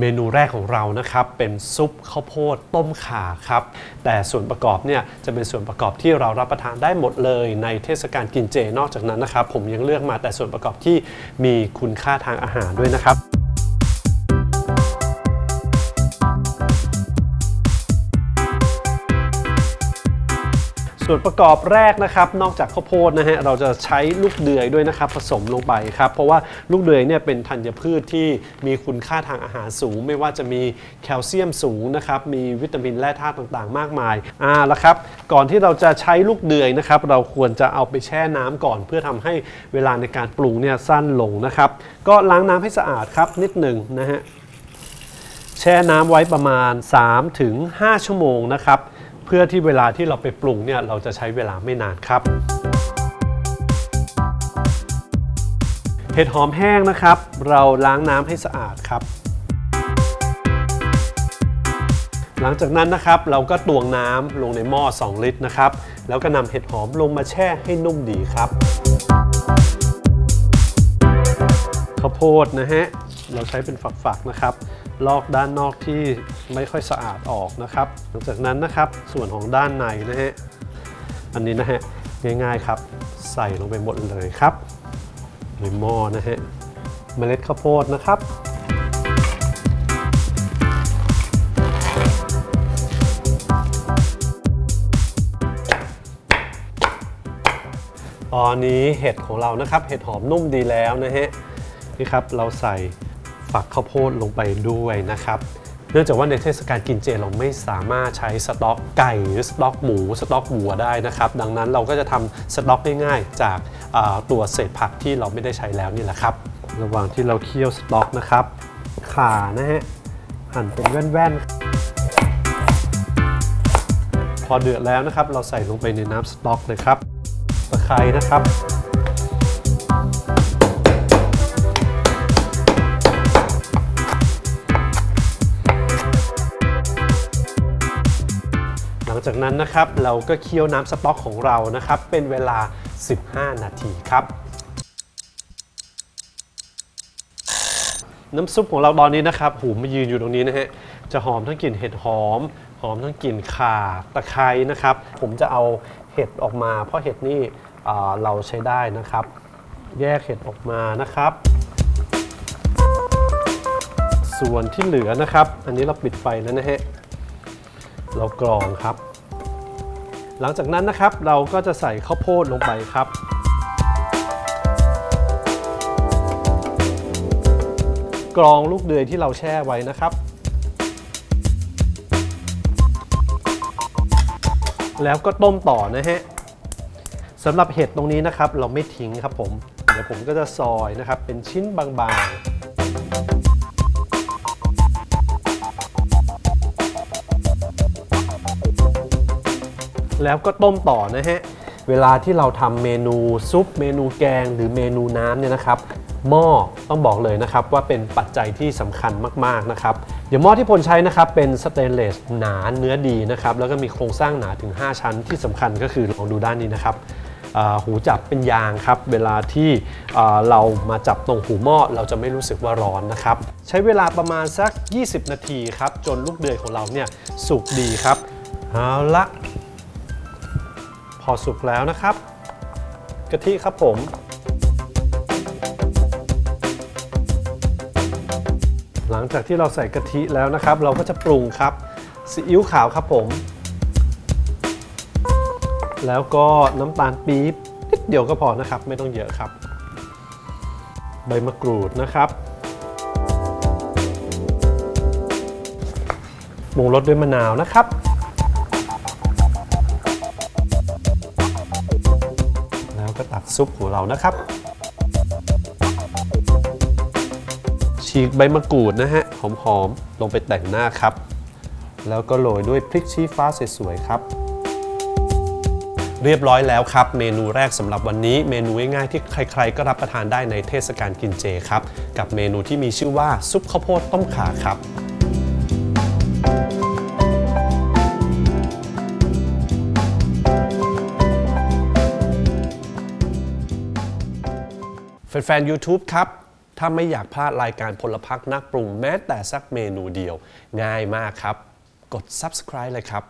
เมนูแรกของเรานะครับเป็นซุปข้าวโพดต้มข่าครับแต่ส่วนประกอบเนี่ยจะเป็นส่วนประกอบที่เรารับประทานได้หมดเลยในเทศกาลกินเจนอกจากนั้นนะครับ ผมยังเลือกมาแต่ส่วนประกอบที่มีคุณค่าทางอาหารด้วยนะครับ ส่วนประกอบแรกนะครับนอกจากข้าวโพดนะฮะเราจะใช้ลูกเดือยด้วยนะครับผสมลงไปครับเพราะว่าลูกเดือยเนี่ยเป็นธัญพืชที่มีคุณค่าทางอาหารสูง ไม่ว่าจะมีแคลเซียมสูงนะครับมีวิตามินแร่ธาตุต่างๆ มากมายอ่าแล้วครับก่อนที่เราจะใช้ลูกเดือยนะครับเราควรจะเอาไปแช่น้ำก่อน เพื่อทำให้เวลาในการปรุงเนี่ยสั้นลงนะครับก็ล้างน้ำให้สะอาดครับนิดหนึ่งนะฮะแช่น้ำไว้ประมาณ 3-5 ชั่วโมงนะครับ พื่อที่เวลาที่เราไปปรุงเนี่ยเราจะใช้เวลาไม่นานครับ เห็ดหอมแห้งนะครับ เราล้างน้ำให้สะอาดครับ หลังจากนั้นนะครับเราก็ตวงน้ำลงในหม้อ 2 ลิตรนะครับ แล้วก็นำเห็ดหอมลงมาแช่ให้นุ่มดีครับข้าวโพดนะฮะ เราใช้เป็นฝักๆนะครับ ลอกด้านนอกที่ไม่ค่อยสะอาดออกนะครับ หลังจากนั้นนะครับส่วนของด้านในนะฮะอันนี้นะฮะง่ายๆครับ ใส่ลงไปหมดเลยครับในหม้อนะฮะเมล็ดข้าวโพดนะครับตอนนี้เห็ดของเรานะครับ เห็ดหอมนุ่มดีแล้วนะฮะนี่ครับเราใส่ ฝักข้าวโพดลงไปด้วยนะครับเนื่องจากว่าในเทศกาลกินเจเราไม่สามารถใช้สต๊อกไก่หรือสต๊อกหมูสต๊อกวัวได้นะครับดังนั้นเราก็จะทำสต๊อกง่ายๆ จากาตัวเศษผักที่เราไม่ได้ใช้แล้วนี่แหละครับ ระหว่างที่เราเคี่ยวสต๊อกนะครับขานะฮะหั่นเป็นแว่นๆ พอเดือดแล้วนะครับ เราใส่ลงไปในน้ำสต๊อกเลยครับตะไคร้นะครับ งจากนั้นนะครับเราก็เคี่ยวน้ำสต๊อกของเรานะครับเป็นเวลา 15 นาทีครับน้ำซุปของเราตอนนี้นะครับหูมายืนอยู่ตรงนี้นะฮะ จะหอมทั้งกลิ่นเห็ดหอม หอมทั้งกลิ่นข่าตะไคร้นะครับ ผมจะเอาเห็ดออกมา เพราะเห็ดนี่เราใช้ได้นะครับ แยกเห็ดออกมานะครับ ส่วนที่เหลือนะครับ อันนี้เราปิดไฟแล้วนะฮะ เรากรองครับ หลังจากนั้นนะครับเราก็จะใส่ข้าวโพดลงไปครับ กรองลูกเดือยที่เราแช่ไว้นะครับ แล้วก็ต้มต่อนะฮะสำหรับเห็ดตรงนี้นะครับ เราไม่ทิ้งครับผม เดี๋ยวผมก็จะซอยนะครับ เป็นชิ้นบางๆ แล้วก็ต้มต่อนะฮะ เวลาที่เราทำเมนูซุป เมนูแกง หรือเมนูน้ำเนี่ยนะครับหม้อต้องบอกเลยนะครับว่าเป็นปัจจัยที่สำคัญมากๆนะครับเดี๋ยวหม้อที่พลใช้นะครับเป็นสเตนเลสหนาเนื้อดีนะครับแล้วก็มีโครงสร้างหนาถึง 5 ชั้นที่สำคัญก็คือลองดูด้านนี้นะครับหูจับเป็นยางครับ เวลาที่อ่เรามาจับตรงหูหม้อเราจะไม่รู้สึกว่าร้อนนะครับ ใช้เวลาประมาณสัก 20 นาทีครับ จนลูกเดือยของเราเนี่ยสุกดีครับเอาละ อสุกแล้วนะครับ กะทิครับผม หลังจากที่เราใส่กะทิแล้วนะครับ เราก็จะปรุงครับซีอิ๊วขาวครับผม แล้วก็น้ำตาลปี๊บนิดเดียวก็พอนะครับ ไม่ต้องเยอะครับ ใบมะกรูดนะครับปรุงรสด้วยมะนาวนะครับ ซุปของเรานะครับ ฉีกใบมะกรูดนะฮะหอมๆลงไปแต่งหน้าครับ แล้วก็โรยด้วยพริกชี้ฟ้าสวยๆครับเรียบร้อยแล้วครับ เมนูแรกสำหรับวันนี้เมนูง่ายๆที่ใครๆ ก็รับประทานได้ในเทศกาลกินเจครับ กับเมนูที่มีชื่อว่าซุปข้าวโพดต้มข่าครับ แฟนๆ YouTube ครับ ถ้าไม่อยากพลาดรายการพลพักนักปรุงแม้แต่สักเมนูเดียว ง่ายมากครับ กด subscribe เลยครับ